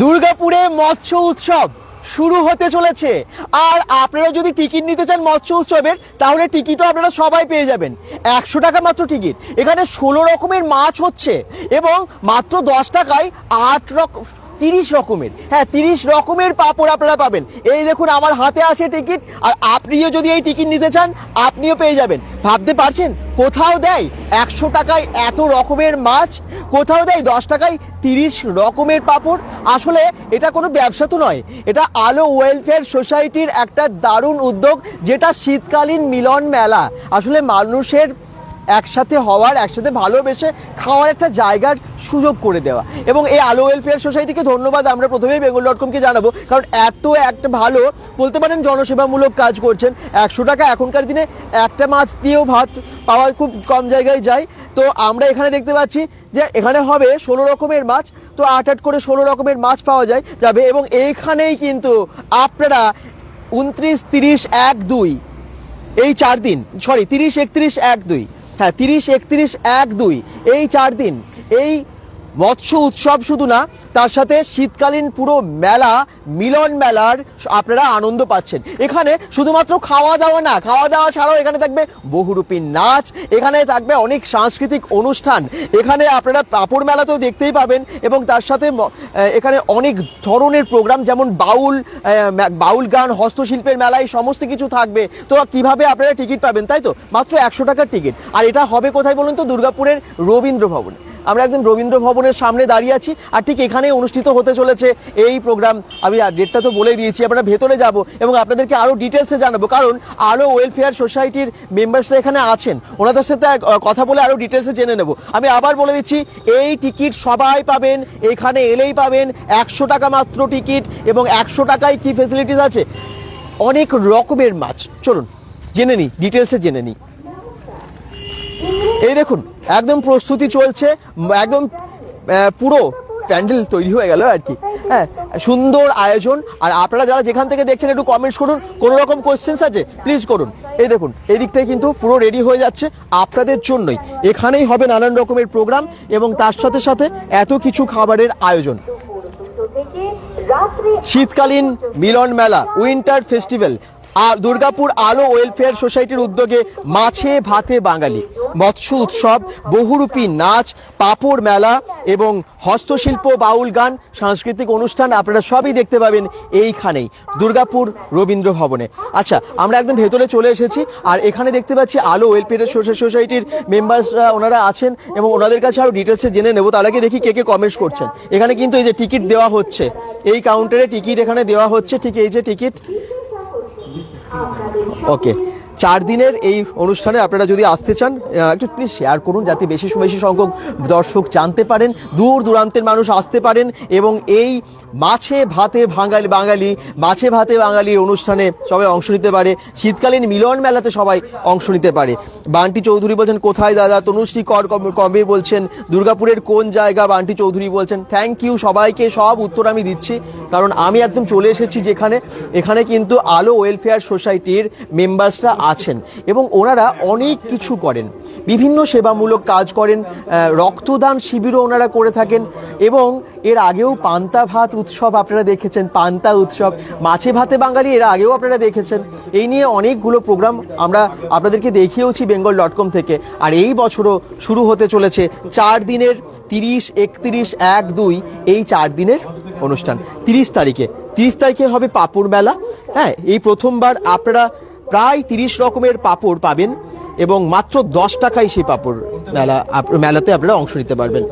দুর্গাপুরে মৎস্য উৎসব শুরু হতে চলেছে। আর আপনারা যদি টিকিট নিতে চান মৎস্য উৎসবের, তাহলে টিকিটও আপনারা সবাই পেয়ে যাবেন। একশো টাকা মাত্র টিকিট। এখানে ষোলো রকমের মাছ হচ্ছে এবং মাত্র দশ টাকায় আট রকম তিরিশ রকমের। হ্যাঁ তিরিশ রকমের পাপড় আপনারা পাবেন। এই দেখুন, আমার হাতে আছে টিকিট, আর আপনিও যদি এই টিকিট নিতে চান, আপনিও পেয়ে যাবেন। ভাবতে পারছেন? কোথাও দেয় একশো টাকায় এত রকমের মাছ? কোথাও দেয় দশ টাকায় তিরিশ রকমের পাপড়? আসলে এটা কোনো ব্যবসা তো নয়। এটা আলো ওয়েলফেয়ার সোসাইটির একটা দারুণ উদ্যোগ, যেটা শীতকালীন মিলন মেলা। আসলে মানুষের একসাথে হওয়ার, একসাথে ভালোবেসে খাওয়ার একটা জায়গার সুযোগ করে দেওয়া। এবং এই আলো ওয়েলফেয়ার সোসাইটিকে ধন্যবাদ আমরা প্রথমেই বেঙ্গল ডট কমকে জানাব। কারণ এত একটা ভালো, বলতে পারেন জনসেবামূলক কাজ করছেন। একশো টাকা এখনকার দিনে একটা মাছ দিয়েও ভাত পাওয়া খুব কম জায়গায় যায়। তো আমরা এখানে দেখতে পাচ্ছি যে এখানে হবে ষোলো রকমের মাছ। তো আট আট করে ষোলো রকমের মাছ পাওয়া যায়, যাবে। এবং এইখানেই কিন্তু আপনারা উনত্রিশ, তিরিশ, এক, দুই, এই চার দিন সরি তিরিশ, একত্রিশ, এক, দুই হ্যাঁ তিরিশ একত্রিশ এক দুই। এই চার দিন এই মৎস্য উৎসব শুধু না, তার সাথে শীতকালীন পুরো মেলা, মিলন মেলার আপনারা আনন্দ পাচ্ছেন। এখানে শুধুমাত্র খাওয়া দাওয়া না খাওয়া দাওয়া ছাড়াও এখানে থাকবে বহুরূপী নাচ, এখানে থাকবে অনেক সাংস্কৃতিক অনুষ্ঠান। এখানে আপনারা পাপড় মেলাতেও দেখতেই পাবেন এবং তার সাথে এখানে অনেক ধরনের প্রোগ্রাম যেমন বাউল বাউল গান, হস্তশিল্পের মেলায় সমস্ত কিছু থাকবে। তো কীভাবে আপনারা টিকিট পাবেন, তাই তো? মাত্র একশো টাকার টিকিট। আর এটা হবে কোথায় বলুন তো? দুর্গাপুরের রবীন্দ্র ভবনে আমরা একদম রবীন্দ্র ভবনের সামনে দাঁড়িয়ে আছি, আর ঠিক এখানেই অনুষ্ঠিত হতে চলেছে এই প্রোগ্রাম আমি ডেটটা তো বলে দিয়েছি, আমরা ভেতরে যাব এবং আপনাদেরকে আরও ডিটেলসে জানাব, কারণ আরও ওয়েলফেয়ার সোসাইটির মেম্বার্সরা এখানে আছেন, ওনাদের সাথে কথা বলে আরও ডিটেলসে জেনে নেব। আমি আবার বলে দিচ্ছি, এই টিকিট সবাই পাবেন, এখানে এলেই পাবেন একশো টাকা মাত্র টিকিট এবং একশো টাকায় কি ফেসিলিটিস আছে? অনেক রকমের মাছ, চলুন, জেনে নিই ডিটেলসে জেনে নিই। এই দেখুন একদম প্রস্তুতি চলছে, একদম পুরো প্যান্ডেল তৈরি হয়ে গেল আর কি। হ্যাঁ সুন্দর আয়োজন। আর আপনারা যারা যেখান থেকে দেখছেন, একটু কমেন্টস করুন। কোনো রকম কোয়েশ্চেন্স আছে প্লিজ করুন। এই দেখুন, এই দিকটাই কিন্তু পুরো রেডি হয়ে যাচ্ছে আপনাদের জন্যই। এখানেই হবে নানান রকমের প্রোগ্রাম এবং তার সাথে সাথে এত কিছু খাবারের আয়োজন। শীতকালীন মিলন মেলা উইন্টার ফেস্টিভ্যাল দুর্গাপুর আলো ওয়েলফেয়ার সোসাইটির উদ্যোগে মাছে ভাতে বাঙালি, মৎস্য উৎসব, বহুরূপী নাচ, পাপড় মেলা এবং হস্তশিল্প বাউল গান, সাংস্কৃতিক অনুষ্ঠান আপনারা সবই দেখতে পাবেন এইখানেই, দুর্গাপুর রবীন্দ্র ভবনে। আচ্ছা আমরা একদম ভেতরে চলে এসেছি আর এখানে দেখতে পাচ্ছি আলো ওয়েলফেয়ার সোসাইটির মেম্বার্সরা ওনারা আছেন এবং ওনাদের কাছে আরও ডিটেলসে জেনে নেব, তার আগে দেখি কে কে কমেন্টস করছেন। এখানে কিন্তু এই যে টিকিট দেওয়া হচ্ছে, এই কাউন্টারে টিকিট এখানে দেওয়া হচ্ছে, ঠিক এই যে টিকিট ওকে চার দিনের এই অনুষ্ঠানে আপনারা যদি আসতে চান একটু প্লিজ শেয়ার করুন যাতে বেশি বেশি সংখ্যক দর্শক জানতে পারেন, দূর দূরান্তের মানুষ আসতে পারেন এবং এই মাছে ভাতে বাঙালি বাঙালি, মাছে ভাতে বাঙালির অনুষ্ঠানে সবাই অংশ নিতে পারে। শীতকালীন মিলন মেলাতে সবাই অংশ নিতে পারে। বান্টি চৌধুরী বলছেন, কোথায় দাদা? তনুশ্রী কর কবে বলছেন, দুর্গাপুরের কোন জায়গা? বান্টি চৌধুরী বলছেন থ্যাংক ইউ সবাইকে, সব উত্তর আমি দিচ্ছি। কারণ আমি একদম চলে এসেছি যেখানে। এখানে কিন্তু আলো ওয়েলফেয়ার সোসাইটির মেম্বার্সরা আছেন এবং ওনারা অনেক কিছু করেন। বিভিন্ন সেবামূলক কাজ করেন রক্তদান শিবিরও ওনারা করে থাকেন এবং এর আগেও পান্তা ভাত উৎসব আপনারা দেখেছেন, পান্তা উৎসব। মাছে ভাতে বাঙালি এর আগেও আপনারা দেখেছেন। এই নিয়ে অনেকগুলো প্রোগ্রাম আমরা আপনাদেরকে দেখিয়েওছি বেঙ্গল ডট কম থেকে। আর এই বছরও শুরু হতে চলেছে চার দিনের তিরিশ, একত্রিশ, এক, দুই এই চার দিনের অনুষ্ঠান। তিরিশ তারিখে। তিরিশ তারিখে হবে পাপড় মেলা। হ্যাঁ এই প্রথমবার আপনারা প্রায় তিরিশ রকমের পাপড় পাবেন। এবং মাত্র দশ টাকায় সেই পাপড় মেলা মেলাতে আপনারা অংশ নিতে পারবেন।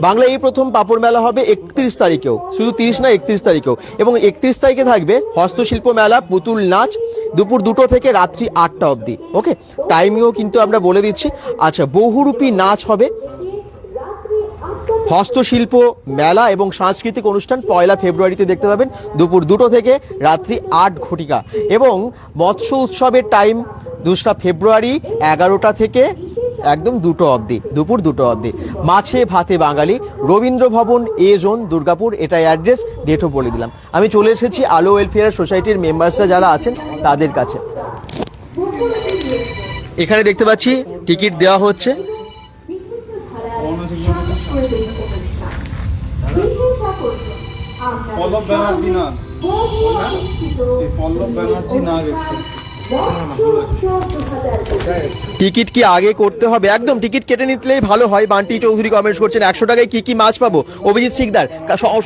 বাংলা এই প্রথম পাপড় মেলা হবে একত্রিশ তারিখেও। শুধু তিরিশ না, একত্রিশ তারিখেও। এবং একত্রিশ তারিখে থাকবে হস্তশিল্প মেলা, পুতুল নাচ, দুপুর দুটো থেকে রাত্রি আটটা অবধি। ওকে? টাইমিংও কিন্তু আমরা বলে দিচ্ছি। আচ্ছা বহুরূপী নাচ হবে। হস্তশিল্প মেলা এবং সাংস্কৃতিক অনুষ্ঠান পয়লা ফেব্রুয়ারিতে দেখতে পাবেন দুপুর দুটো থেকে রাত্রি আট ঘটিকা। এবং মৎস্য উৎসবের টাইম দোসরা ফেব্রুয়ারি এগারোটা থেকে একদম দুটো অবধি, দুপুর দুটো অবধি। মাছে ভাতে বাঙালি, রবীন্দ্র ভবন এ জোন, দুর্গাপুর এটাই অ্যাড্রেস ডেটও বলে দিলাম। আমি চলে এসেছি আলো ওয়েলফেয়ার সোসাইটির মেম্বার্সরা যারা আছেন, তাদের কাছে। এখানে দেখতে পাচ্ছি টিকিট দেওয়া হচ্ছে। পল্লব ব্যানার্জি না? এই পল্লব ব্যানার্জি না গেছে টিকিট কি আগে করতে হবে? একদম টিকিট কেটে নিতলেই ভালো হয়। বান্টি চৌধুরী কমেন্টস করছেন একশো টাকায় কি কি মাছ পাবো? অভিজিৎ সিকদার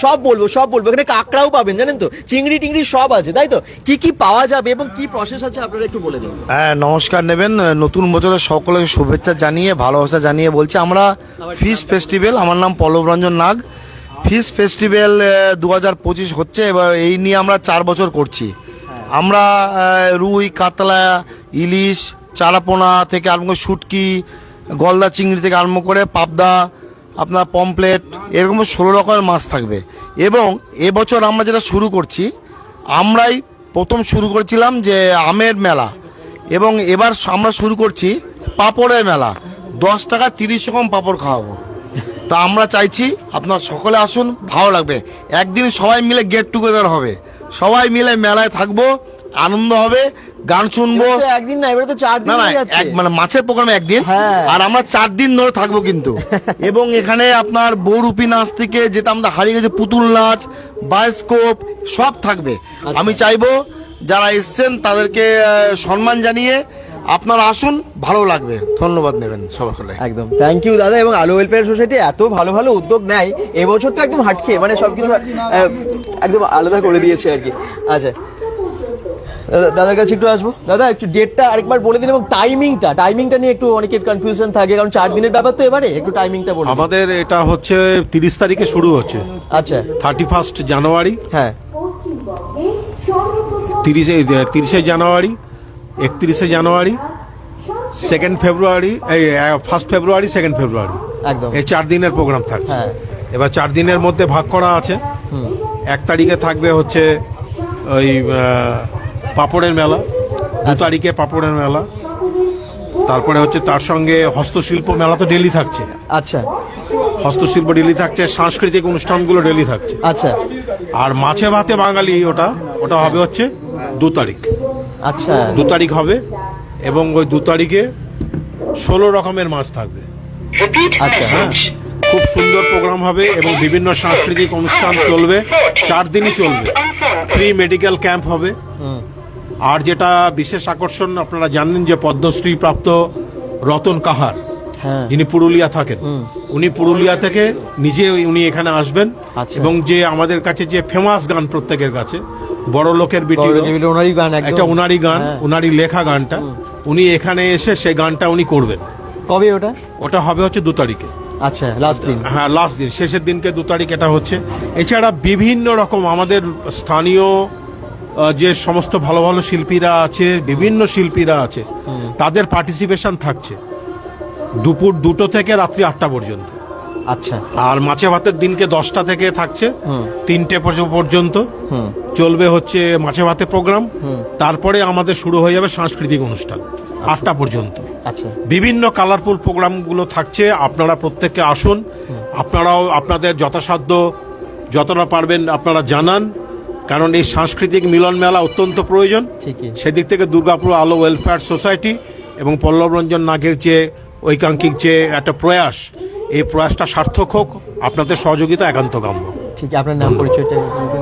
সব বলব সব বলব। এখানে কাঁকড়াও পাবেন জানেন তো? চিংড়ি টিংড়ি সব আছে তাই তো? কি কি পাওয়া যাবে এবং কি প্রসেস আছে আপনারা একটু বলে দিন হ্যাঁ নমস্কার নেবেন। নতুন বছরের সকলকে শুভেচ্ছা জানিয়ে ভালোবাসা জানিয়ে বলছি আমরা ফিশ ফেস্টিভ্যাল আমার নাম পল্লব রঞ্জন নাগ। ফিশ ফেস্টিভ্যাল দু হাজার পঁচিশ হচ্ছে, এবার এই নিয়ে আমরা চার বছর করছি। আমরা রুই, কাতলা, ইলিশ, চারাপোনা থেকে আরম্ভ করে শুটকি, গলদা চিংড়ি থেকে আরম্ভ করে পাবদা, আপনার পমপ্লেট এরকম ষোলো রকমের মাছ থাকবে। এবং এবছর আমরা যেটা শুরু করছি, আমরাই প্রথম শুরু করেছিলাম যে আমের মেলা। এবং এবার আমরা শুরু করছি পাপড়ের মেলা। দশ টাকা তিরিশ রকম পাপড় খাওয়াবো। তা আমরা চাইছি আপনার সকলে আসুন ভালো লাগবে। একদিন সবাই মিলে গেট টুগেদার হবে। সবাই মিলে মেলায় থাকব আনন্দ হবে গান শুনব। একদিন না এবারে তো চার দিন না না এক মানে মাছের প্রোগ্রামে একদিন। হ্যাঁ। আর আমরা চার দিন ধরে থাকব কিন্তু। এবং এখানে আপনার বৌরূপী নাচ থেকে যেটা আমরা হারিয়ে গেছে পুতুল নাচ বায়োস্কোপ সব থাকবে। আচ্ছা। আমি চাইব যারা এসছেন তাদেরকে সম্মান জানিয়ে আপনারা আসুন ভালো লাগবে। ধন্যবাদ নেবেন সবাইকে। একদম। থ্যাংক ইউ দাদা এবং আলো ওয়েলফেয়ার সোসাইটি এত ভালো ভালো উদ্যোগ নেয় এবছর তো একদম হাটকে মানে সবকিছু একদম আলাদা করে দিয়েছে আর কি। আচ্ছা। দাদার কাছে একটু আসব। দাদা একটু ডেটটা আরেকবার বলে দিন এবং টাইমিংটা টাইমিংটা নিয়ে একটু অনেকের কনফিউশন থাকে কারণ চার দিনের ব্যাপার তো এবারে একটু টাইমিংটা বলুন। আমাদের এটা হচ্ছে তিরিশ তারিখে শুরু হচ্ছে। আচ্ছা। থার্টি ফার্স্ট জানুয়ারি হ্যাঁ। তিরিশে তিরিশে জানুয়ারি একত্রিশে জানুয়ারি সেকেন্ড ফেব্রুয়ারি এই ফার্স্ট ফেব্রুয়ারি সেকেন্ড ফেব্রুয়ারি একদম। এই চার দিনের প্রোগ্রাম থাকছে। হ্যাঁ। এবার চার দিনের মধ্যে ভাগ করা আছে। এক তারিখে থাকবে হচ্ছে ওই পাপড়ের মেলা। দু তারিখে পাপড়ের মেলা। তারপরে হচ্ছে তার সঙ্গে হস্তশিল্প মেলা তো ডেলি থাকছে। আচ্ছা। হস্তশিল্প ডেলি থাকছে সাংস্কৃতিক অনুষ্ঠানগুলো ডেলি থাকছে। আচ্ছা। আর মাছে ভাতে বাঙালি ওটা ওটা হবে হচ্ছে দু তারিখ। আচ্ছা। দু তারিখ হবে এবং ওই দু তারিখে ষোলো রকমের মাছ থাকবে। আচ্ছা। হ্যাঁ খুব সুন্দর প্রোগ্রাম হবে এবং বিভিন্ন সাংস্কৃতিক অনুষ্ঠান চলবে চার দিনই চলবে। ফ্রি মেডিকেল ক্যাম্প হবে। আর যেটা বিশেষ আকর্ষণ আপনারা জানেন যে পদ্মশ্রী প্রাপ্ত রতন কাহার হ্যাঁ। যিনি পুরুলিয়া থাকেন উনি পুরুলিয়া থেকে নিজে উনি এখানে আসবেন আচ্ছা। এবং যে আমাদের কাছে যে ফেমাস গান প্রত্যেকের কাছে বড় লোকের বিটি ওনারই গান একটা উনারি গান হ্যাঁ। উনারি লেখা গানটা। উনি এখানে এসে সেই গানটা উনি করবেন। কবে ওটা? ওটা হবে হচ্ছে দু তারিখে। আচ্ছা লাস্ট দিন। হ্যাঁ লাস্ট দিন। শেষের দিনকে দু তারিখ এটা হচ্ছে। এছাড়া বিভিন্ন রকম আমাদের স্থানীয় যে সমস্ত ভালো ভালো শিল্পীরা আছে বিভিন্ন শিল্পীরা আছে তাদের পার্টিসিপেশন থাকছে। দুপুর দুটো থেকে রাত্রি আটটা পর্যন্ত। আচ্ছা। আর মাছে ভাতের দিনকে দশটা থেকে থাকছে তিনটে পর্য- পর্যন্ত। চলবে হচ্ছে মাছে ভাতে প্রোগ্রাম। তারপরে আমাদের শুরু হয়ে যাবে সাংস্কৃতিক অনুষ্ঠান আটটা পর্যন্ত। আচ্ছা। বিভিন্ন কালারফুল প্রোগ্রামগুলো থাকছে আপনারা প্রত্যেককে আসুন। আপনারাও আপনাদের যথাসাধ্য যতটা পারবেন আপনারা জানান কারণ এই সাংস্কৃতিক মিলন মেলা অত্যন্ত প্রয়োজন। সেদিক থেকে দুর্গাপুর আলো ওয়েলফেয়ার সোসাইটি এবং পল্লব রঞ্জন নাগের যে ঐকাঙ্ক্ষিক যে একটা প্রয়াস এই প্রয়াসটা সার্থক হোক আপনাদের সহযোগিতা একান্ত কাম্য। ঠিক আপনার নাম পরিচয়টা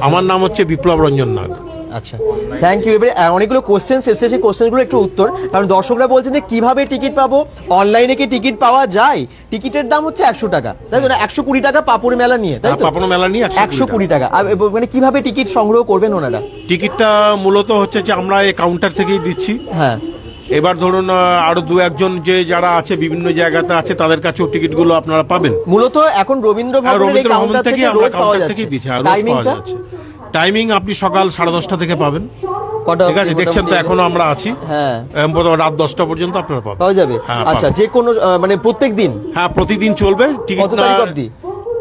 আমার নাম হচ্ছে বিপ্লব রঞ্জন নাগ। আচ্ছা থ্যাংক ইউ এবারে অনেকগুলো কোশ্চেন এসেছে সেই কোশ্চেনগুলো একটু উত্তর। কারণ দর্শকরা বলছেন যে কীভাবে টিকিট পাবো? অনলাইনে কি টিকিট পাওয়া যায়? টিকিটের দাম হচ্ছে একশো টাকা। তাই তো একশো কুড়ি টাকা পাপড় মেলা নিয়ে তাই তো? পাপন মেলা নিয়ে একশো কুড়ি টাকা। আর মানে কীভাবে টিকিট সংগ্রহ করবেন ওনারা? টিকিটটা মূলত হচ্ছে যে আমরা এই কাউন্টার থেকেই দিচ্ছি। হ্যাঁ। এবার ধরুন আরও দু একজন যে যারা আছে বিভিন্ন জায়গাতে আছে তাদের কাছেও টিকিটগুলো আপনারা পাবেন। মূলত এখন রবীন্দ্র এই রবীন্দ্র ভবন থেকে আমরা কাউন্টার থেকেই দিচ্ছি আর রোজ পাওয়া যাচ্ছে। টাইমিং আপনি সকাল সাড়ে দশটা থেকে পাবেন। ঠিক আছে দেখছেন তো এখনও আমরা আছি। হ্যাঁ। রাত দশটা পর্যন্ত আপনারা পাবেন। পাওয়া যাবে। হ্যাঁ, আচ্ছা যে কোনো মানে প্রত্যেক দিন? হ্যাঁ প্রতিদিন চলবে। টিকিট অবধি?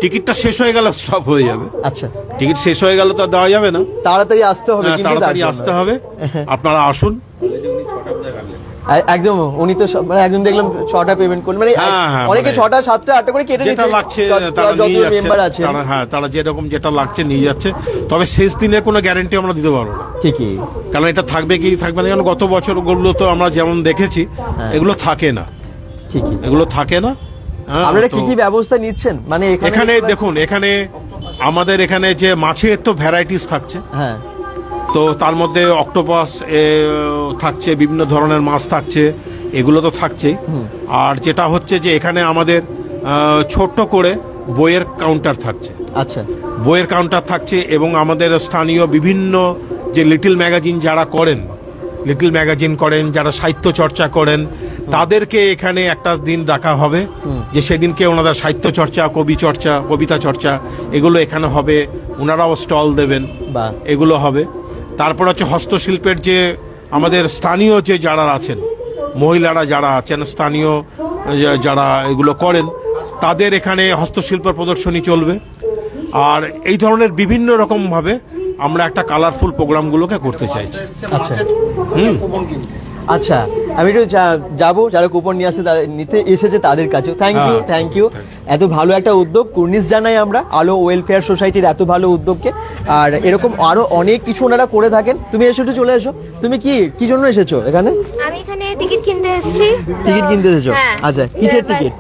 টিকিটটা শেষ হয়ে গেলে স্টপ হয়ে যাবে। আচ্ছা। টিকিট শেষ হয়ে গেলে তো দেওয়া যাবে না। তাড়াতাড়ি আসতে হবে হ্যাঁ, তাড়াতাড়ি আসতে হবে। আপনারা আসুন। একদম উনি তো মানে একজন দেখলাম ছটা পেমেন্ট করলেন। মানে হ্যাঁ, হ্যাঁ, অনেকে মানে ছটা সাতটা আটটা করে কেটে যেটা লাগছে তারা নিয়ে মেম্বার আছে হ্যাঁ তারা যেরকম যেটা লাগছে নিয়ে যাচ্ছে। তবে শেষ দিনে কোনো গ্যারেন্টি আমরা দিতে পারব না। ঠিকই। কারণ এটা থাকবে কি থাকবে না কারণ গত বছরগুলো তো আমরা যেমন দেখেছি হ্যাঁ। এগুলো থাকে না। ঠিকই। এগুলো থাকে না আপনারা কি কি ব্যবস্থা নিচ্ছেন? মানে এখানে দেখুন এখানে আমাদের এখানে যে মাছের তো ভ্যারাইটিস থাকছে। হ্যাঁ। তো তার মধ্যে অক্টোপাস এ, থাকছে বিভিন্ন ধরনের মাছ থাকছে এগুলো তো থাকছেই। আর যেটা হচ্ছে যে এখানে আমাদের ছোট্ট করে বইয়ের কাউন্টার থাকছে। আচ্ছা। বইয়ের কাউন্টার থাকছে এবং আমাদের স্থানীয় বিভিন্ন যে লিটল ম্যাগাজিন যারা করেন লিটল ম্যাগাজিন করেন যারা সাহিত্য চর্চা করেন তাদেরকে এখানে একটা দিন দেখা হবে যে সেদিনকে ওনাদের সাহিত্য চর্চা কবি চর্চা কবিতা চর্চা এগুলো এখানে হবে ওনারাও স্টল দেবেন বাহ। এগুলো হবে। তারপর হচ্ছে হস্তশিল্পের যে আমাদের স্থানীয় যে যারা আছেন মহিলারা যারা আছেন স্থানীয় যারা এগুলো করেন তাদের এখানে হস্তশিল্প প্রদর্শনী চলবে। আর এই ধরনের বিভিন্ন রকমভাবে আমরা একটা কালারফুল প্রোগ্রামগুলোকে করতে চাইছি। আচ্ছা। আচ্ছা আমি একটু যা- যাব যারা কুপন নিয়ে আসে নিতে এসেছে তাদের কাছেও। থ্যাংক ইউ থ্যাংক ইউ এত ভালো একটা উদ্যোগ কুর্নিশ জানাই আমরা আলো ওয়েলফেয়ার সোসাইটির এত ভালো উদ্যোগকে। আর এরকম আরও অনেক কিছু ওনারা করে থাকেন। তুমি এসো একটু চলে এসো। তুমি কি কি জন্য এসেছ এখানে? আমি এখানে টিকিট কিনতে এসেছি টিকিট কিনতে এসেছ? হ্যাঁ। আচ্ছা কিসের টিকিট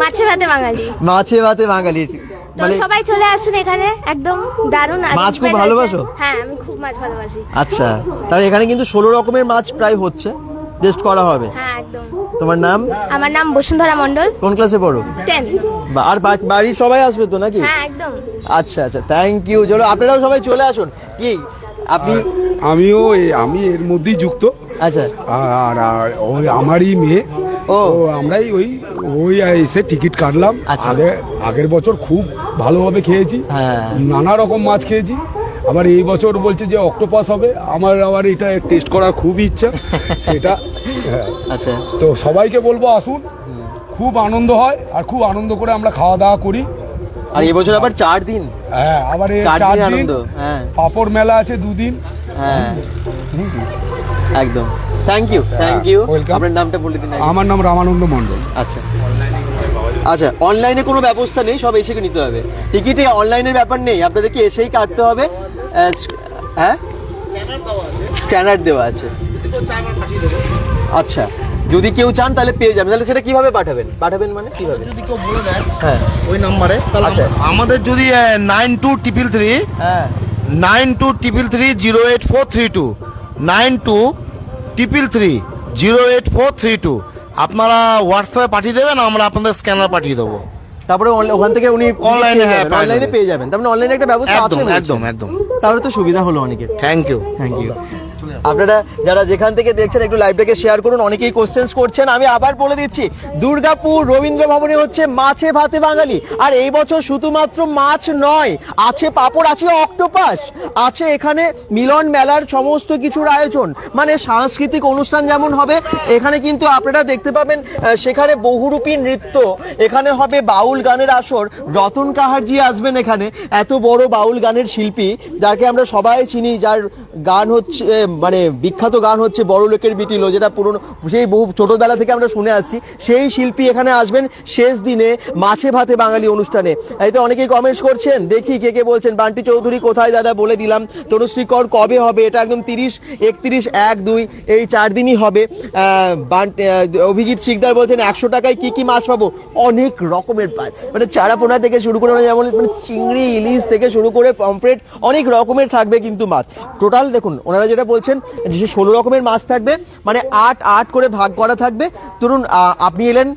মাছে ভাতে বাঙালি। মাছে ভাতে বাঙালির তো মানে সবাই চলে আসুন এখানে একদম দারুণ মাছ খুব ভালোবাসো? হ্যাঁ আমি খুব মাছ ভালোবাসি। আচ্ছা তাহলে এখানে কিন্তু ষোলো রকমের মাছ প্রায় হচ্ছে। টেস্ট করা হবে। হ্যাঁ একদম। তোমার নাম? আমার নাম বসুন্ধরা মণ্ডল। কোন ক্লাসে পড়ো? আর বাড়ির সবাই আসবে তো নাকি? হ্যাঁ একদম। আচ্ছা আচ্ছা থ্যাংক ইউ চলো আপনারাও সবাই চলে আসুন। কি আপনি আমিও এই- আমি এর মধ্যেই যুক্ত। আচ্ছা। আর আর ওই আমারই মেয়ে। ও। ও আমরাই ওই ওই এসে টিকিট কাটলাম। আচ্ছা। আগে আগের বছর খুব ভালোভাবে খেয়েছি। হ্যাঁ। নানা রকম মাছ খেয়েছি। আবার এই বছর বলছে যে অক্টোপাস হবে। আমার আবার এটা টেস্ট করার খুব ইচ্ছা। সেটা হ্যাঁ। আচ্ছা। তো সবাইকে বলব আসুন। খুব আনন্দ হয় আর খুব আনন্দ করে আমরা খাওয়া দাওয়া করি। আর এবছর আবার চার দিন। হ্যাঁ আবার চার দিন হ্যাঁ। পাপড় মেলা আছে দুদিন। হ্যাঁ। একদম। থ্যাংক ইউ থ্যাংক ইউ আপনার নামটা বলে দিন আমার নাম রামানন্দ মণ্ডল। আচ্ছা। আচ্ছা অনলাইনে কোনো ব্যবস্থা নেই সব এসে নিতে হবে। টিকিটে অনলাইনের ব্যাপার নেই আপনাদেরকে এসেই কাটতে হবে। হ্যাঁ? স্ক্যানার দেওয়া আছে। আচ্ছা যদি কেউ চান তাহলে পেয়ে যাবেন। তাহলে সেটা কীভাবে পাঠাবেন? পাঠাবেন মানে কীভাবে? যদি কেউ বলে দেয় হ্যাঁ। ওই নাম্বারে তাহলে আচ্ছা। আমাদের যদি নাইন টু ট্রিপল থ্রি হ্যাঁ। Nine two triple three zero eight four three two nine two triple three zero eight four three two আপনারা হোয়াটসঅ্যাপে পাঠিয়ে দেবেন আমরা আপনাদের স্ক্যানার পাঠিয়ে দেবো। তারপরে ওখান থেকে উনি অনলাইনে হ্যাঁ, অনলাইনে পেয়ে যাবেন। তার মানে অনলাইনে একটা ব্যবস্থা আছে একদম একদম একদম। তাহলে তো সুবিধা হলো অনেকের। থ্যাংক ইউ থ্যাংক ইউ আপনারা যারা যেখান থেকে দেখছেন একটু লাইভটাকে শেয়ার করুন, অনেকেই কোশ্চেন্স করছেন। আমি আবার বলে দিচ্ছি, দুর্গাপুর রবীন্দ্র ভবনে হচ্ছে মাছে ভাতে বাঙালি। আর এই বছর শুধুমাত্র মাছ নয়, আছে পাপড়, আছে অক্টোপাস, আছে এখানে মিলন মেলার সমস্ত কিছুর আয়োজন। মানে সাংস্কৃতিক অনুষ্ঠান যেমন হবে, এখানে কিন্তু আপনারা দেখতে পাবেন সেখানে বহুরূপী নৃত্য। এখানে হবে বাউল গানের আসর। রতন কাহারজি আসবেন এখানে, এত বড় বাউল গানের শিল্পী, যাকে আমরা সবাই চিনি, যার গান হচ্ছে মানে বিখ্যাত গান হচ্ছে বড় লোকের বিটিলো যেটা পুরনো, সেই বহু ছোটবেলা থেকে আমরা শুনে আসছি। সেই শিল্পী এখানে আসবেন শেষ দিনে মাছে ভাতে বাঙালি অনুষ্ঠানে। এই তো অনেকেই কমেন্টস করছেন, দেখি কে কে বলছেন। বান্টি চৌধুরী, কোথায় দাদা? বলে দিলাম তনুশ্রী কর কবে হবে? এটা একদম তিরিশ, একত্রিশ, এক, দুই, এই চার দিনই হবে। অভিজিৎ শিকদার বলছেন, একশো টাকায় কি কি মাছ পাবো? অনেক রকমের পায়। মানে চারা পোনা থেকে শুরু করে যেমন মানে চিংড়ি, ইলিশ থেকে শুরু করে, পমফ্রেট, অনেক রকমের থাকবে কিন্তু মাছ। টোটাল দেখুন, ওনারা যেটা বলছেন, যে ষোলো রকমের মাছ থাকবে মানে আট আট করে ভাগ করা থাকবে। ধরুন আপনি এলেন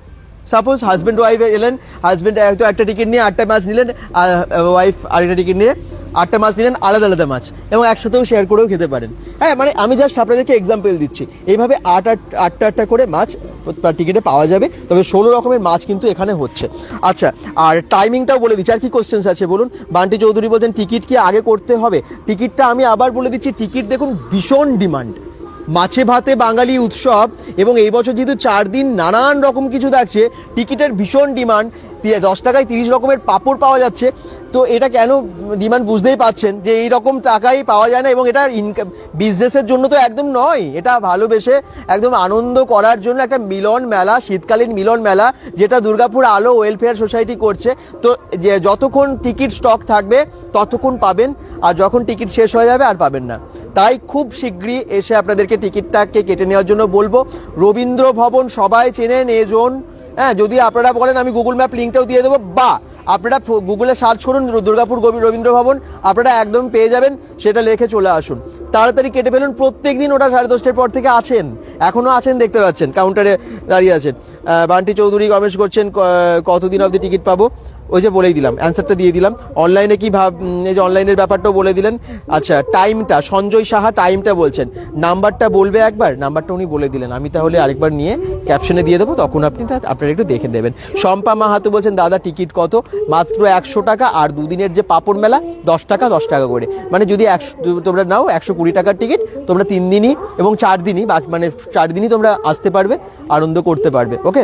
সাপোজ হাজব্যান্ড ওয়াইফ এলেন হাজব্যান্ড হয়তো একটা টিকিট নিয়ে আটটা মাছ নিলেন ওয়াইফ আরেকটা টিকিট নিয়ে আটটা মাছ নিলেন, আলাদা আলাদা মাছ এবং একসাথেও শেয়ার করেও খেতে পারেন। হ্যাঁ মানে আমি জাস্ট আপনাদেরকে এক্সাম্পল দিচ্ছি। এইভাবে আট আট, আটটা আটটা করে মাছ টিকিটে পাওয়া যাবে, তবে ষোলো রকমের মাছ কিন্তু এখানে হচ্ছে। আচ্ছা আর টাইমিংটাও বলে দিচ্ছি, আর কি কোশ্চেন্স আছে বলুন? বান্টি চৌধুরী বলছেন টিকিট কি আগে করতে হবে? টিকিটটা আমি আবার বলে দিচ্ছি টিকিট দেখুন, ভীষণ ডিমান্ড মাছে ভাতে বাঙালি উৎসব এবং এই বছর যেহেতু চার দিন নানান রকম কিছু থাকছে, টিকিটের ভীষণ ডিমান্ড দশ টাকায় তিরিশ রকমের পাপড় পাওয়া যাচ্ছে। তো এটা কেন ডিমান্ড বুঝতেই পাচ্ছেন যে এই রকম টাকাই পাওয়া যায় না এবং এটা ইনকাম বিজনেসের জন্য তো একদম নয়। এটা ভালোবেসে একদম আনন্দ করার জন্য একটা মিলন মেলা, শীতকালীন মিলন মেলা, যেটা দুর্গাপুর আলো ওয়েলফেয়ার সোসাইটি করছে। তো যে যতক্ষণ টিকিট স্টক থাকবে, ততক্ষণ পাবেন, আর যখন টিকিট শেষ হয়ে যাবে, আর পাবেন না। তাই খুব শীঘ্রই এসে আপনাদেরকে টিকিটটাকে কেটে নেওয়ার জন্য বলব। রবীন্দ্র ভবন সবাই চেনেন, এ হ্যাঁ যদি আপনারা বলেন আমি গুগল ম্যাপ লিঙ্কটাও দিয়ে দেবো, বা আপনারা গুগলে সার্চ করুন দুর্গাপুর রবীন্দ্র ভবন, আপনারা একদম পেয়ে যাবেন, সেটা লিখে চলে আসুন। তাড়াতাড়ি কেটে ফেলুন প্রত্যেক দিন ওটা সাড়ে দশটার পর থেকে আছেন এখনও আছেন দেখতে পাচ্ছেন কাউন্টারে দাঁড়িয়ে আছেন। বান্টি চৌধুরী কমেন্টস করছেন কতদিন অবধি টিকিট পাবো? ওই যে বলেই দিলাম অ্যান্সারটা দিয়ে দিলাম। অনলাইনে কি ভাব এই যে অনলাইনের ব্যাপারটাও বলে দিলেন। আচ্ছা টাইমটা সঞ্জয় সাহা টাইমটা বলছেন। নাম্বারটা বলবে একবার নাম্বারটা উনি বলে দিলেন। আমি তাহলে আরেকবার নিয়ে ক্যাপশনে দিয়ে দেবো, তখন আপনি আপনারা একটু দেখে নেবেন। শম্পা মাহাতো বলছেন, দাদা টিকিট কত? মাত্র একশো টাকা, আর দুদিনের যে পাপড় মেলা, দশ টাকা দশ টাকা করে। মানে যদি একশো, তোমরা নাও, একশো কুড়ি টাকার টিকিট তোমরা তিন দিনই এবং চার দিনই মানে চার দিনই তোমরা আসতে পারবে, আনন্দ করতে পারবে। ওকে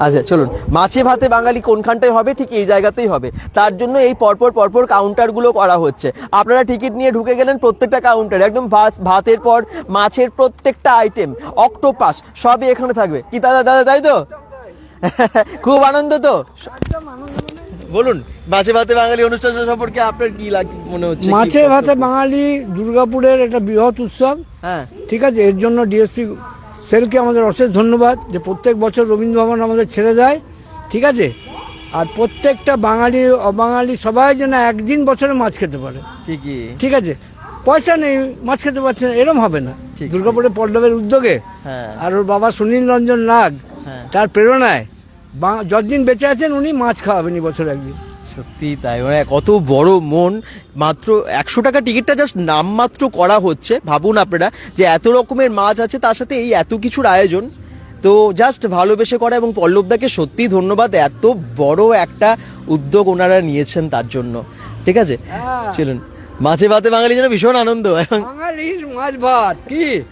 আচ্ছা চলুন। মাছে ভাতে বাঙালি কোনখানটায় হবে? ঠিক এই জায়গাতেই হবে। তার জন্য এই পরপর পরপর কাউন্টারগুলো করা হচ্ছে। আপনারা টিকিট নিয়ে ঢুকে গেলেন প্রত্যেকটা কাউন্টারে একদম ভাতের পর মাছের প্রত্যেকটা আইটেম অক্টোপাস সবই এখানে থাকবে। কি দাদা দাদা তাই তো? খুব আনন্দ তো? বলুন মাছে ভাতে বাঙালি অনুষ্ঠান সম্পর্কে আপনার কি লাগ মনে হচ্ছে? মাছে ভাতে বাঙালি দুর্গাপুরের একটা বৃহৎ উৎসব। হ্যাঁ। ঠিক আছে এর জন্য ডিএসপি সেলকে আমাদের অশেষ ধন্যবাদ যে প্রত্যেক বছর রবীন্দ্র ভবন আমাদের ছেড়ে দেয় ঠিক আছে? আর প্রত্যেকটা বাঙালি অবাঙালি সবাই যেন একদিন বছরে মাছ খেতে পারে। ঠিকই। ঠিক আছে? পয়সা নেই মাছ খেতে পারছে না এরম হবে না। ঠিক। দুর্গাপুরে পল্লবের উদ্যোগে হ্যাঁ। আর ওর বাবা সুনীল রঞ্জন নাগ হ্যাঁ। তার প্রেরণায় যতদিন বেঁচে আছেন উনি মাছ খাওয়াবেন এই বছর একদিন। সত্যি তাই মানে কত বড় মন। মাত্র একশো টাকা টিকিটটা জাস্ট নামমাত্র করা হচ্ছে। ভাবুন আপনারা যে এত রকমের মাছ আছে তার সাথে এই এত কিছুর আয়োজন। তো জাস্ট ভালোবেসে করা এবং পল্লবদাকে সত্যি ধন্যবাদ এত বড় একটা উদ্যোগ ওনারা নিয়েছেন তার জন্য। ঠিক আছে? হ্যাঁ। চলুন। মাছে ভাতে বাঙালি যেন ভীষণ আনন্দ। বাঙালির মাছ ভাত কি?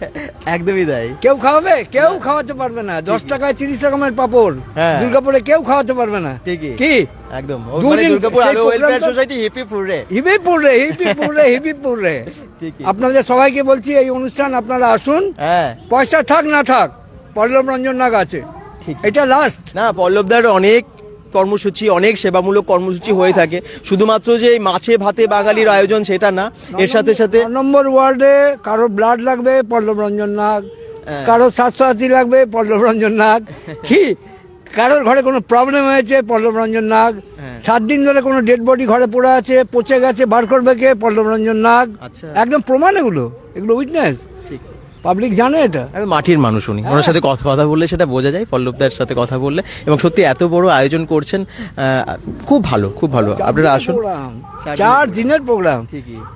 একদমই তাই। কেউ খাওয়াবে? কেউ খাওয়াতে পারবে না। দশ টাকায় তিরিশ রকমের পাপড়। হ্যাঁ। দুর্গাপুরে কেউ খাওয়াতে পারবে না। ঠিকই। কি? একদম। আপনাদের সবাইকে বলছি এই অনুষ্ঠান আপনারা আসুন। হ্যাঁ। পয়সা থাক না থাক পল্লব রঞ্জন নাগ আছে। এটা লাস্ট না পল্লবদার অনেক কর্মসূচি অনেক সেবামূলক কর্মসূচি হয়ে থাকে। শুধুমাত্র যে এই মাছে ভাতে বাঙালির আয়োজন সেটা না। এর সাথে সাথে নম্বর ওয়ার্ডে কারও ব্লাড লাগবে পল্লব রঞ্জন নাগ। হ্যাঁ। কারও স্বাস্থ্যসাথী লাগবে পল্লব রঞ্জন নাগ। কি? কারোর ঘরে কোনো প্রবলেম হয়েছে পল্লব রঞ্জন নাগ? হ্যাঁ। সাত দিন ধরে কোনো ডেড বডি ঘরে পড়ে আছে পচে গেছে বার করবে কে? পল্লব রঞ্জন নাগ। আচ্ছা। একদম প্রমাণ এগুলো এগুলো উইটনেস পাবলিক জানে এটা। আমি মাটির মানুষ উনি। ওনার সাথে কথা কথা বললে সেটা বোঝা যায় পল্লবদার সাথে কথা বললে। এবং সত্যি এত বড় আয়োজন করছেন খুব ভালো খুব ভালো। আপনারা আসুন। চার দিনের প্রোগ্রাম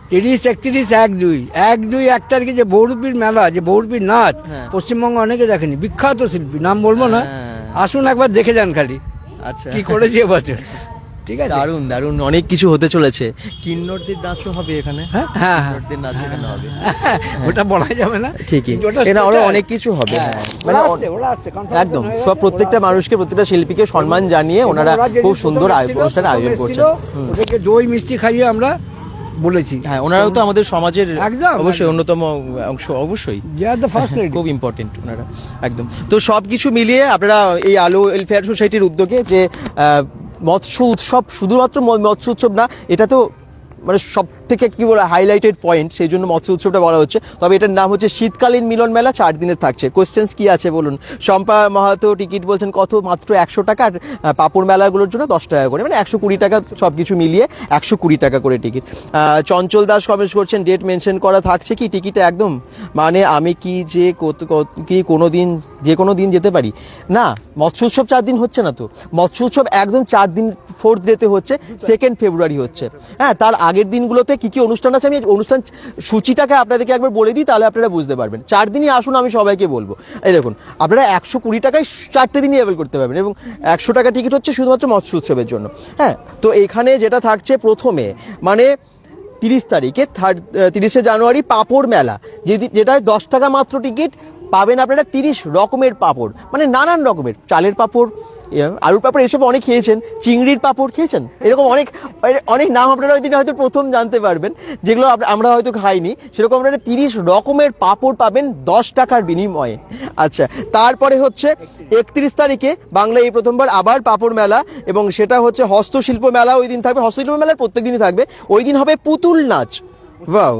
তিরিশ একত্রিশ এক দুই। এক দুই এক তারিখে যে বহুরূপীর মেলা যে বহুরূপীর নাচ হ্যাঁ। পশ্চিমবঙ্গে অনেকে দেখেনি। বিখ্যাত শিল্পী নাম বলব না। হ্যাঁ। আসুন একবার দেখে যান খালি। আচ্ছা। কি করেছে এবছর ঠিক আছে? দারুণ দারুণ। অনেক কিছু হতে চলেছে। কিন্নরদের নাচও হবে এখানে। হ্যাঁ হ্যাঁ হ্যাঁ। কিন্নরদের নাচ এখানে হবে। ওটা বলা যাবে না। ঠিকই। এটা আরও অনেক কিছু হবে হ্যাঁ। হ্যাঁ। মানে একদম। সব প্রত্যেকটা মানুষকে প্রত্যেকটা শিল্পীকে সম্মান জানিয়ে ওনারা খুব সুন্দর অনুষ্ঠানের আয়োজন করছেন। ওদেরকে দই মিষ্টি খাইয়ে আমরা বলেছি। হ্যাঁ ওনারাও তো আমাদের সমাজের একদম, অবশ্যই অন্যতম অংশ অবশ্যই। খুব ইম্পর্টেন্ট ওনারা একদম। তো সব কিছু মিলিয়ে আপনারা এই আলো ওয়েলফেয়ার সোসাইটির উদ্যোগে যে মৎস্য উৎসব শুধুমাত্র মৎস্য উৎসব না এটা তো মানে সব থেকে কি বলে হাইলাইটেড পয়েন্ট সেই জন্য মৎস্য উৎসবটা বলা হচ্ছে। তবে এটার নাম হচ্ছে শীতকালীন মিলন মেলা চার দিনের থাকছে। কোশ্চেন্স কি আছে বলুন? শম্পা মাহাতো টিকিট বলছেন কত? মাত্র একশো টাকা আর আহ, পাঁপড় মেলাগুলোর জন্য দশ টাকা করে। মানে একশো কুড়ি টাকা সব কিছু মিলিয়ে একশো কুড়ি টাকা করে টিকিট চঞ্চল দাস কমেন্ট করছেন ডেট মেনশন করা থাকছে কি? টিকিটে একদম। মানে আমি কি যে কি কোনো দিন যে কোনো দিন যেতে পারি? না মৎস্য উৎসব চার দিন হচ্ছে না তো। মৎস্য উৎসব একদম চার দিন ফোর্থ ডেতে হচ্ছে সেকেন্ড ফেব্রুয়ারি হচ্ছে। হ্যাঁ তার আগের দিনগুলোতে কি কি অনুষ্ঠান আছে, আমি অনুষ্ঠান সূচিটাকে আপনাদেরকে একবার বলে দিই, তাহলে আপনারা বুঝতে পারবেন। চার দিনই আসুন, আমি সবাইকে বলব। এই দেখুন, আপনারা একশো কুড়ি টাকায় চারটে দিনই অ্যাভেল করতে পারবেন এবং একশো টাকা টিকিট হচ্ছে শুধুমাত্র মৎস্য উৎসবের জন্য। হ্যাঁ তো এখানে যেটা থাকছে প্রথমে মানে তিরিশ তারিখে থার্ড তিরিশে জানুয়ারি পাঁপড় মেলা যেটা দশ টাকা মাত্র টিকিট পাবেন আপনারা তিরিশ রকমের পাঁপড় মানে নানান রকমের, চালের পাঁপড় আলুর পাঁপড় এসব অনেক খেয়েছেন, চিংড়ির পাঁপড় খেয়েছেন? এরকম অনেক অনেক নাম আপনারা ওই দিনে হয়তো প্রথম জানতে পারবেন, যেগুলো আমরা হয়তো খাইনি। সেরকম আপনারা তিরিশ রকমের পাপড় পাবেন দশ টাকার বিনিময়ে। আচ্ছা তারপরে হচ্ছে একত্রিশ তারিখে বাংলা এই প্রথমবার আবার পাপড় মেলা এবং সেটা হচ্ছে হস্তশিল্প মেলা ওই দিন থাকবে। হস্তশিল্প মেলার প্রত্যেক দিনই থাকবে। ওই দিন হবে পুতুল নাচ।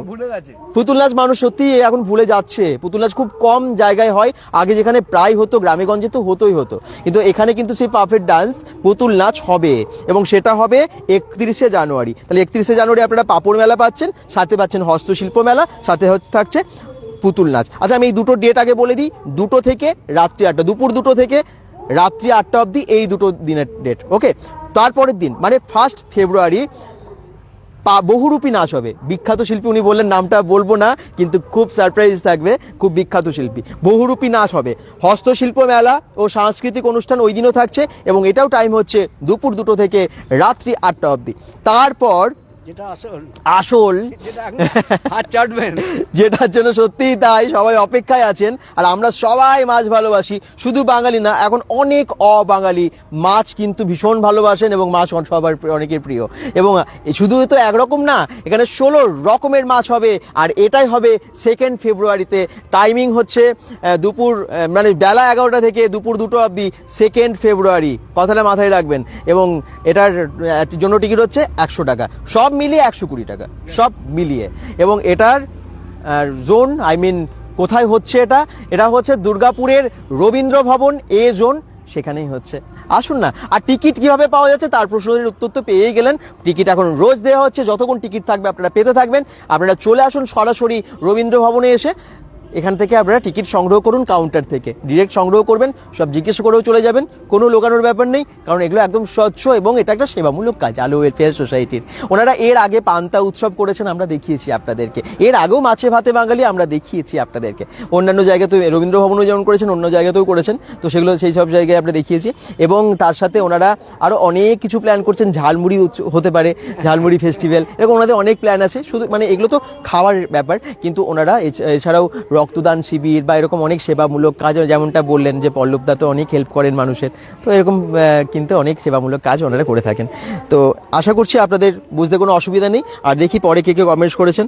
ভুলে গেছে। পুতুল নাচ মানুষ সত্যি এখন ভুলে যাচ্ছে। পুতুল নাচ খুব কম জায়গায় হয়। আগে যেখানে প্রায় হতো গ্রামে গঞ্জে তো হতোই হতো। কিন্তু এখানে কিন্তু সেই পারফেক্ট ডান্স পুতুল নাচ হবে এবং সেটা হবে একত্রিশে জানুয়ারি। তাহলে একত্রিশে জানুয়ারি আপনারা পাপড় মেলা পাচ্ছেন সাথে পাচ্ছেন হস্তশিল্প মেলা সাথে হচ্ছে- থাকছে পুতুল নাচ আচ্ছা আমি এই দুটো ডেট আগে বলে দিই। দুটো থেকে রাত্রি আটটা দুপুর দুটো থেকে রাত্রি আটটা অবধি এই দুটো দিনের ডেট ওকে তারপরের দিন মানে ফার্স্ট ফেব্রুয়ারি পা- বহুরূপী নাচ হবে। বিখ্যাত শিল্পী উনি বললেন, নামটা বলব না, কিন্তু খুব সারপ্রাইজ থাকবে, খুব বিখ্যাত শিল্পী। বহুরূপী নাচ হবে। হস্তশিল্প মেলা ও সাংস্কৃতিক অনুষ্ঠান ওই দিনও থাকছে এবং এটাও টাইম হচ্ছে দুপুর দুটো থেকে রাত্রি আটটা অবধি। তারপর যেটা আসল। আসল। যেটা এখন হাত চাটবেন। যেটার জন্য সত্যিই তাই সবাই অপেক্ষায় আছেন আর আমরা সবাই মাছ ভালোবাসি শুধু বাঙালি না এখন অনেক অবাঙালি মাছ কিন্তু ভীষণ ভালোবাসেন এবং মাছ সবার অনেকের প্রিয়। এবং শুধু তো একরকম না এখানে ষোলো রকমের মাছ হবে আর এটাই হবে সেকেন্ড ফেব্রুয়ারিতে টাইমিং হচ্ছে দুপুর মানে বেলা এগারোটা থেকে দুপুর দুটো অবধি সেকেন্ড ফেব্রুয়ারি কথাটা মাথায় রাখবেন। এবং এটার জন্য টিকিট হচ্ছে একশো টাকা। সব মিলিয়ে একশো কুড়ি টাকা, সব মিলিয়ে। এবং এটার জোন আই মিন কোথায় হচ্ছে এটা? এটা হচ্ছে দুর্গাপুরের রবীন্দ্র ভবন, এ জোন, সেখানেই হচ্ছে। আসুন না, আর টিকিট কীভাবে পাওয়া যাচ্ছে তার প্রশ্নের উত্তর তো পেয়েই গেলেন। টিকিট এখন রোজ দেওয়া হচ্ছে, যতক্ষণ টিকিট থাকবে আপনারা পেতে থাকবেন। আপনারা চলে আসুন সরাসরি রবীন্দ্র ভবনে এসে এখান থেকে আপনারা টিকিট সংগ্রহ করুন কাউন্টার থেকে। ডিরেক্ট সংগ্রহ করবেন, সব জিজ্ঞেস করেও চলে যাবেন, কোনো লোকানোর ব্যাপার নেই, কারণ এগুলো একদম স্বচ্ছ এবং এটা একটা সেবামূলক কাজ, আলো ওয়েলফেয়ার সোসাইটির ওনারা এর আগে পান্তা উৎসব করেছেন, আমরা দেখিয়েছি আপনাদেরকে। এর আগেও মাছে ভাতে বাঙালি, আমরা দেখিয়েছি আপনাদেরকে। অন্যান্য জায়গাতে রবীন্দ্র ভবনও যেমন করেছেন, অন্য জায়গাতেও করেছেন, তো সেগুলো সেই সব জায়গায় আমরা দেখিয়েছি। এবং তার সাথে ওনারা আরও অনেক কিছু প্ল্যান করছেন, ঝালমুড়ি হতে পারে, ঝালমুড়ি ফেস্টিভ্যাল এরকম ওনাদের অনেক প্ল্যান আছে। শুধু মানে এগুলো তো খাওয়ার ব্যাপার, কিন্তু ওনারা, এছ- এছাড়াও রক্তদান শিবির বা এরকম অনেক সেবামূলক কাজ, যেমনটা বললেন যে পল্লবদা তো অনেক হেল্প করেন মানুষের, তো এরকম কিন্তু অনেক সেবামূলক কাজ ওনারা করে থাকেন। তো আশা করছি আপনাদের বুঝতে কোনো অসুবিধা নেই, আর দেখি পরে কে কে কমেন্টস করেছেন।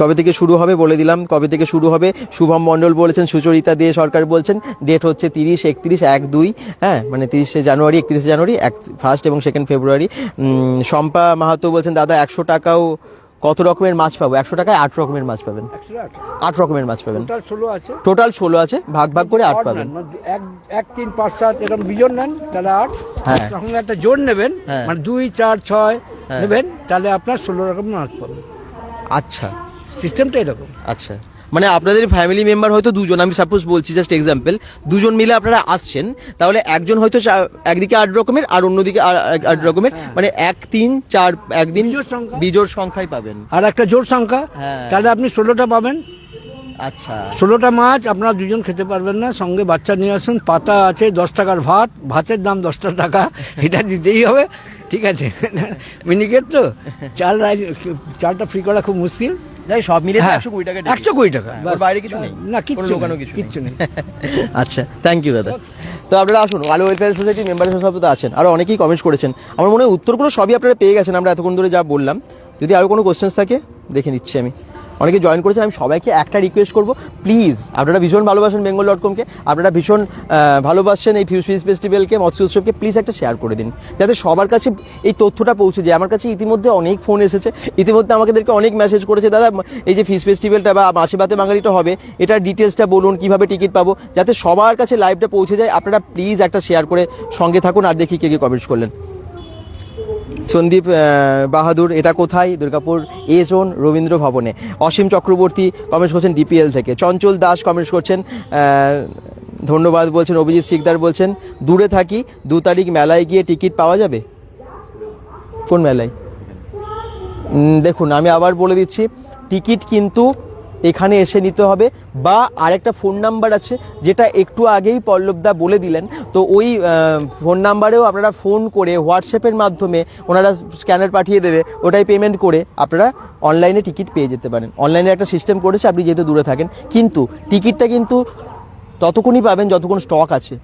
কবে থেকে শুরু হবে বলে দিলাম, কবে থেকে শুরু হবে? শুভম মণ্ডল বলেছেন, সুচরিতা দে সরকার বলছেন ডেট হচ্ছে তিরিশ একত্রিশ এক দুই হ্যাঁ মানে তিরিশে জানুয়ারি, একত্রিশে জানুয়ারি, এক ফার্স্ট এবং সেকেন্ড ফেব্রুয়ারি শম্পা মাহাতো বলছেন, দাদা, একশো টাকাও কত রকমের মাছ পাবো? একশো টাকায় আট রকমের মাছ পাবেন। আট। রকমের মাছ পাবেন। টোটাল ষোলো আছে। টোটাল ষোলো আছে ভাগ ভাগ করে আট পাবেন। মানে এক এক তিন পাঁচ সাত এরকম বিজন নেন তাহলে আট। হ্যাঁ। তখন একটা জোর নেবেন হ্যাঁ। মানে দুই চার ছয় হ্যাঁ। নেবেন তাহলে আপনার ষোলো রকম মাছ পাবেন। আচ্ছা। সিস্টেমটা এরকম। আচ্ছা। মানে আপনাদের ফ্যামিলি মেম্বার হয়তো দুজন আমি সাপোজ বলছি জাস্ট এক্সাম্পল দুজন মিলে আপনারা আসছেন তাহলে একজন হয়তো একদিকে আট রকমের আর অন্যদিকে আট রকমের মানে এক তিন চার একদিন বিজোড় সংখ্যা। বিজোড় সংখ্যায় পাবেন। আর একটা জোর সংখ্যা? হ্যাঁ। তাহলে আপনি ষোলোটা পাবেন। আচ্ছা। ষোলোটা মাছ আপনারা দুজন খেতে পারবেন না সঙ্গে বাচ্চা নিয়ে আসুন পাতা আছে দশ টাকার ভাত ভাতের দাম দশটা টাকা এটা দিতেই হবে ঠিক আছে? মিনিকেট তো? চাল চালটা ফ্রি করা খুব মুশকিল। যাই সব মিলে হ্যাঁ, একশো কুড়ি টাকা একশো কুড়ি টাকা হ্যাঁ, বাইরে কিছু নেই। না কিছু নেই, কিছু কিচ্ছু নেই। আচ্ছা থ্যাংক ইউ দাদা। তো আপনারা আসুন আলো ওয়েলফেয়ার সোসাইটি মেম্বার সব তো আছেন। আর অনেকেই কমেন্টস করেছেন। আমার মনে হয় উত্তরগুলো সবই আপনারা পেয়ে গেছেন আমরা এতক্ষণ ধরে যা বললাম। যদি আরও কোনো কোশ্চেন্স থাকে দেখে নিচ্ছি আমি। অনেকে জয়েন করেছেন, আমি সবাইকে একটা রিকোয়েস্ট করব প্লিজ আপনারা ভীষণ ভালোবাসেন বেঙ্গল ডট কমকে আপনারা ভীষণ ভালোবাসছেন এই ফিউজ ফিজ ফেস্টিভ্যালকে মৎস্য উৎসবকে প্লিজ একটা শেয়ার করে দিন। যাতে সবার কাছে এই তথ্যটা পৌঁছে যায়। আমার কাছে ইতিমধ্যে অনেক ফোন এসেছে, ইতিমধ্যে আমাদেরকে অনেক মেসেজ করেছে, দাদা, এই যে ফিস ফেস্টিভ্যালটা বা মাসে বাতে বাঙালিটা হবে, এটার ডিটেলসটা বলুন, কীভাবে টিকিট পাবো? যাতে সবার কাছে লাইভটা পৌঁছে যায়, আপনারা প্লিজ একটা শেয়ার করে সঙ্গে থাকুন, আর দেখি কে কে কমেন্টস করলেন। সন্দীপ বাহাদুর, এটা কোথায়? দুর্গাপুর এ জোন রবীন্দ্র ভবনে। অসীম চক্রবর্তী কমেন্টস করছেন ডিপিএল থেকে। চঞ্চল দাস কমেন্টস করছেন ধন্যবাদ বলছেন, অভিজিৎ শিকদার বলছেন, দূরে থাকি, দু তারিখ মেলায় গিয়ে টিকিট পাওয়া যাবে? কোন মেলায়? দেখুন, আমি আবার বলে দিচ্ছি, টিকিট কিন্তু এখানে এসে নিতে হবে। বা আরেকটা ফোন নাম্বার আছে, যেটা একটু আগেই পল্লবদা বলে দিলেন। তো ওই ফোন নাম্বারেও আপনারা ফোন করে হোয়াটসঅ্যাপের মাধ্যমে ওনারা স্ক্যানার পাঠিয়ে দেবে, ওটাই পেমেন্ট করে আপনারা অনলাইনে টিকিট পেয়ে যেতে পারেন। অনলাইনে একটা সিস্টেম করেছে, আপনি যেহেতু দূরে থাকেন। কিন্তু টিকিটটা কিন্তু ততক্ষণই পাবেন যতক্ষণ স্টক আছে।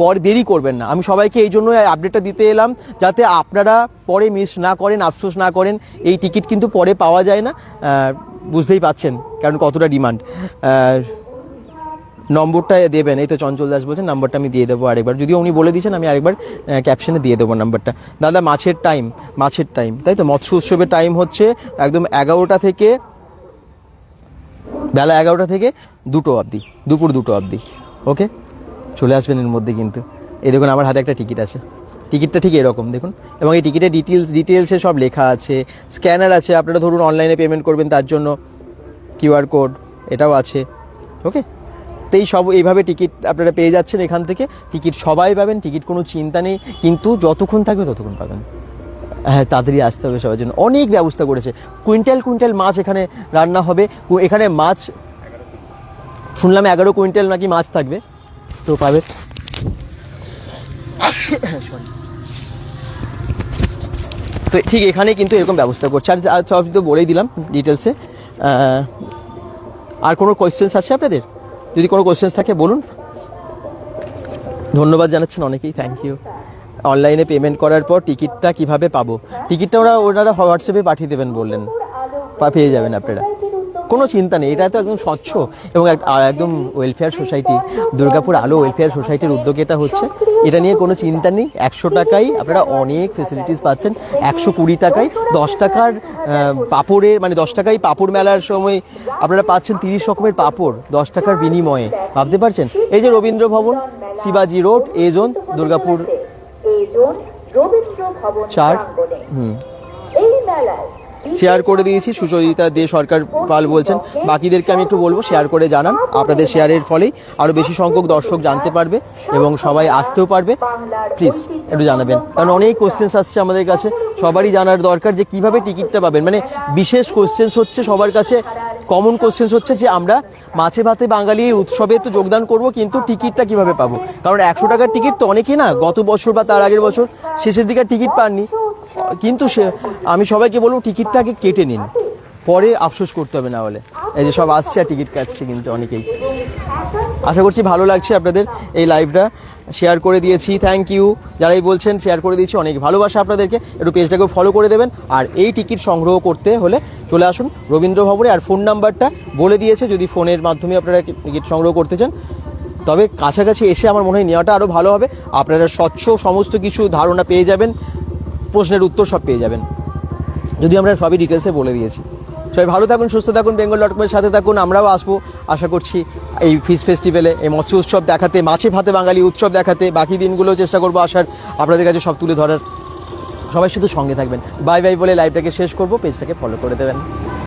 পরে দেরি করবেন না। আমি সবাইকে এই জন্য আপডেটটা দিতে এলাম, যাতে আপনারা পরে মিস না করেন, আফসোস না করেন, এই টিকিট কিন্তু পরে পাওয়া যায় না। বুঝতেই পাচ্ছেন কারণ কতটা ডিমান্ড নম্বরটা দেবেন, এই তো চঞ্চল দাস বলছেন, নাম্বারটা আমি দিয়ে দেবো আরেকবার। যদিও উনি বলে দিয়েছেন, আমি আরেকবার ক্যাপশনে দিয়ে দেবো নাম্বারটা। দাদা, মাছের টাইম মাছের টাইম তাই তো? মৎস্য উৎসবের টাইম হচ্ছে একদম এগারোটা থেকে, বেলা এগারোটা থেকে দুটো অবধি, দুপুর দুটো অবধি ওকে চলে আসবেন এর মধ্যে কিন্তু। এই দেখুন, আমার হাতে একটা টিকিট আছে। টিকিটটা ঠিক এরকম, দেখুন। এবং এই টিকিটের ডিটেলস ডিটেলসে সব লেখা আছে। স্ক্যানার আছে, আপনারা ধরুন অনলাইনে পেমেন্ট করবেন, তার জন্য কিউআর কোড এটাও আছে ওকে তো এই সব এইভাবে টিকিট আপনারা পেয়ে যাচ্ছেন এখান থেকে। টিকিট সবাই পাবেন, টিকিট কোনো চিন্তা নেই। কিন্তু যতক্ষণ থাকবে ততক্ষণ পাবেন। হ্যাঁ তাড়াতাড়ি আসতে হবে সবার জন্য। অনেক ব্যবস্থা করেছে। কুইন্টাল কুইন্টাল মাছ এখানে রান্না হবে। এখানে মাছ শুনলাম এগারো কুইন্টাল নাকি মাছ থাকবে। তো পাবে. তো ঠিক এখানে কিন্তু এরকম ব্যবস্থা করছে। আর সব তো বলেই দিলাম ডিটেলসে আর কোনো কোয়েশ্চেন্স আছে আপনাদের? যদি কোনো কোয়েশ্চেন্স থাকে বলুন। ধন্যবাদ জানাচ্ছেন অনেকেই থ্যাংক ইউ অনলাইনে পেমেন্ট করার পর টিকিটটা কীভাবে পাবো? টিকিটটা ওরা ওনারা হোয়াটসঅ্যাপে পাঠিয়ে দেবেন বললেন। পেয়ে যাবেন আপনারা। কোনো চিন্তা নেই। এটা তো একদম স্বচ্ছ এবং এক- একদম ওয়েলফেয়ার সোসাইটি দুর্গাপুর আলো ওয়েলফেয়ার সোসাইটির উদ্যোগে এটা হচ্ছে। এটা নিয়ে কোনো চিন্তা নেই। একশো টাকায় আপনারা অনেক ফেসিলিটিস পাচ্ছেন। একশো কুড়ি টাকায় দশ টাকার পাঁপড়ের মানে দশ টাকায় পাপড় মেলার সময় আপনারা পাচ্ছেন তিরিশ রকমের পাপড় দশ টাকার বিনিময়ে। ভাবতে পারছেন? এই যে রবীন্দ্র ভবন শিবাজি রোড এ জোন দুর্গাপুর চার। হুম। শেয়ার করে দিয়েছি। সুচরিতা দে সরকার পাল বলছেন, বাকিদেরকে আমি একটু বলব শেয়ার করে জানান। আপনাদের শেয়ারের ফলেই আরও বেশি সংখ্যক দর্শক জানতে পারবে এবং সবাই আসতেও পারবে। প্লিজ একটু জানাবেন। কারণ অনেক কোশ্চেন্স আসছে আমাদের কাছে। সবারই জানার দরকার যে কীভাবে টিকিটটা পাবেন। মানে বিশেষ কোশ্চেন্স হচ্ছে সবার কাছে কমন কোশ্চেন্স হচ্ছে যে আমরা মাছে ভাতে বাঙালি উৎসবে তো যোগদান করব, কিন্তু টিকিটটা কীভাবে পাবো? কারণ একশো টাকার টিকিট তো অনেকেই না, গত বছর বা তার আগের বছর শেষের দিকে টিকিট পাননি। কিন্তু সে, আমি সবাইকে বলব টিকিটটা আগে কেটে নিন। পরে আফসোস করতে হবে না হলে। এই যে সব আসছে আর টিকিট কাটছে কিন্তু অনেকেই। আশা করছি ভালো লাগছে আপনাদের এই লাইভটা। শেয়ার করে দিয়েছি থ্যাংক ইউ যারাই বলছেন শেয়ার করে দিয়েছি, অনেক ভালোবাসা আপনাদেরকে। একটু পেজটাকেও ফলো করে দেবেন। আর এই টিকিট সংগ্রহ করতে হলে চলে আসুন রবীন্দ্র ভবনে। আর ফোন নাম্বারটা বলে দিয়েছে, যদি ফোনের মাধ্যমে আপনারা টিকিট সংগ্রহ করতে চান। তবে কাছাকাছি এসে আমার মনে হয় নেওয়াটা আরও ভালো হবে। আপনারা স্বচ্ছ সমস্ত কিছু ধারণা পেয়ে যাবেন। প্রশ্নের উত্তর সব পেয়ে যাবেন। যদি আমরা সবই ডিটেলসে বলে দিয়েছি। সবাই ভালো থাকুন, সুস্থ থাকুন বেঙ্গল ডট কমের সাথে থাকুন, আমরাও আসব। আশা করছি এই ফিস ফেস্টিভ্যালে এই মৎস্য উৎসব দেখাতে, মাছে ভাতে, বাঙালি উৎসব দেখাতে, বাকি দিনগুলো চেষ্টা করব আসার, আপনাদের কাছে সব তুলে ধরার। সবাই শুধু সঙ্গে থাকবেন। বাই বাই বলে লাইভটাকে শেষ করব পেজটাকে ফলো করে দেবেন।